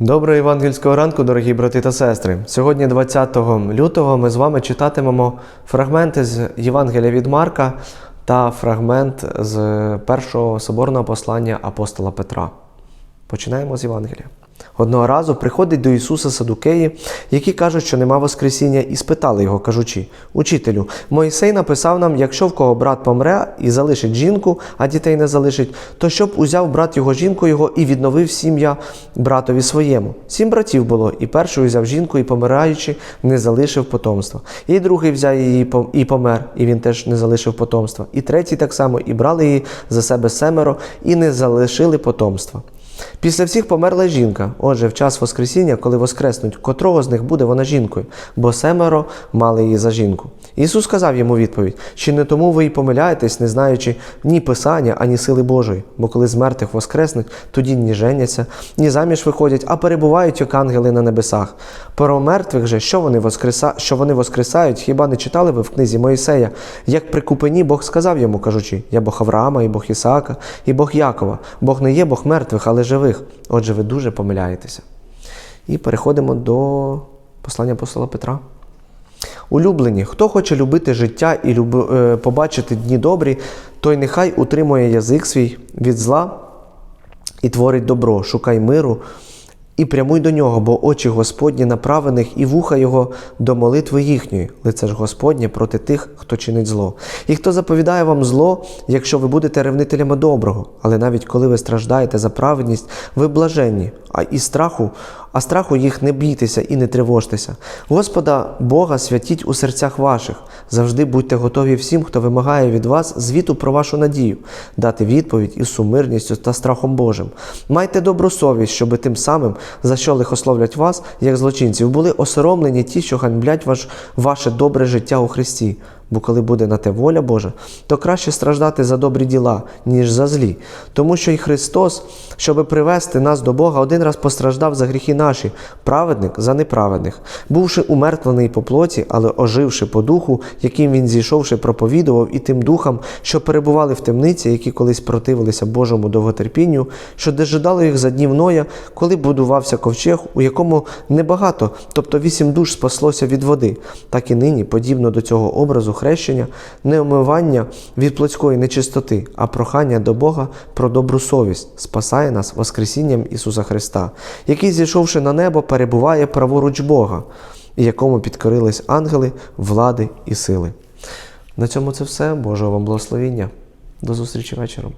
Доброго євангельського ранку, дорогі брати та сестри. Сьогодні, 20 лютого, ми з вами читатимемо фрагменти з Євангелія від Марка та фрагмент з першого соборного послання апостола Петра. Починаємо з Євангелія. Одного разу приходить до Ісуса Садукеї, які кажуть, що нема Воскресіння, і спитали його, кажучи: Учителю, Моїсей написав нам, якщо в кого брат помре і залишить жінку, а дітей не залишить, то щоб узяв брат його жінку його і відновив сім'я братові своєму. Сім братів було, і перший узяв жінку, і помираючи, не залишив потомства. І другий взяв її і помер, і він теж не залишив потомства. І третій так само, і брали її за себе семеро, і не залишили потомства. Після всіх померла жінка. Отже, в час Воскресіння, коли воскреснуть, котрого з них буде вона жінкою, бо семеро мали її за жінку. Ісус сказав йому відповідь: чи не тому ви й помиляєтесь, не знаючи ні Писання, ані сили Божої? Бо коли з мертвих воскреснуть, тоді ні женяться, ні заміж виходять, а перебувають як ангели на небесах. Про мертвих же, що вони, воскреса... що вони воскресають, хіба не читали ви в книзі Моїсея? Як при купині Бог сказав йому, кажучи: Я Бог Авраама, і Бог Ісаака, і Бог Якова. Бог не є Бог мертвих, але живих. Отже, ви дуже помиляєтеся. І переходимо до послання апостола Петра. Улюблені, хто хоче любити життя і люб... е, побачити дні добрі, той нехай утримує язик свій від зла і творить добро, шукай миру і прямуй до нього, бо очі Господні направених і вуха Його до молитви їхньої, лице ж Господнє проти тих, хто чинить зло. І хто заповідає вам зло, якщо ви будете ревнителями доброго, але навіть коли ви страждаєте за праведність, ви блаженні, а і страху, а страху їх не бійтеся і не тривожтеся. Господа Бога святіть у серцях ваших. Завжди будьте готові всім, хто вимагає від вас звіту про вашу надію, дати відповідь із сумирністю та страхом Божим. Майте добру совість, щоби тим самим, за що лихословлять вас, як злочинців, були осоромлені ті, що ганьблять ваш, ваше добре життя у Христі. Бо коли буде на те воля Божа, то краще страждати за добрі діла, ніж за злі. Тому що і Христос, щоби привести нас до Бога, один раз постраждав за гріхи наші, праведник за неправедних, бувши умертвлений по плоті, але оживши по духу, яким він зійшовши, проповідував, і тим духам, що перебували в темниці, які колись противилися Божому довготерпінню, що дожидали їх за днів Ноя, коли будувався ковчег, у якому небагато, тобто вісім душ спаслося від води, так і нині, подібно до цього образу хрещення, не омивання від плотської нечистоти, а прохання до Бога про добру совість спасає нас Воскресінням Ісуса Христа, який, зійшовши на небо, перебуває праворуч Бога, і якому підкорились ангели, влади і сили. На цьому це все. Божого вам благословіння. До зустрічі вечором.